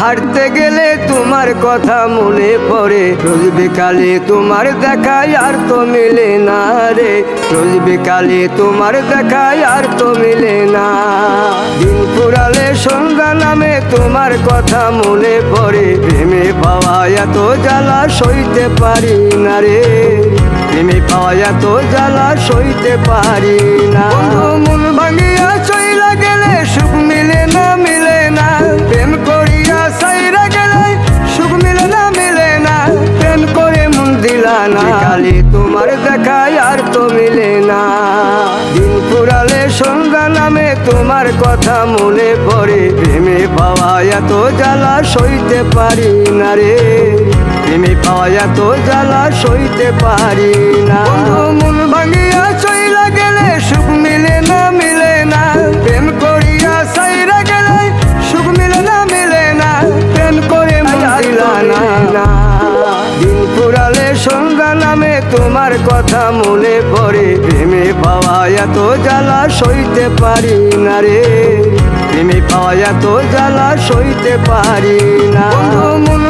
হাঁটতে গেলে তোমার কথা মনে পড়ে। রোজ বিকালে তোমার দেখায় আর তো মিলে না রে। রোজ বিকালে তোমার দেখায় আর তো মিলে না। দিন পুরালে সন্ধ্যা নামে তোমার কথা মনে পড়ে। প্রেমে পাওয়া এত জ্বালা সইতে পারি না রে। প্রেমে পাওয়া এত জ্বালা সইতে পারি না। মন ভাঙিয়া তোমার কথা মনে পড়ে, প্রেমে পাওয়া এত জ্বালা সইতে পারি না রে। প্রেমে পাওয়া এত জ্বালা সইতে পারি না। মন ভাঙিয়া তোমার কথা মনে পড়ে, প্রেমে পাওয়া এত জ্বালা সইতে পারি না রে। প্রেমে পাওয়া এত জ্বালা সইতে পারি না। মন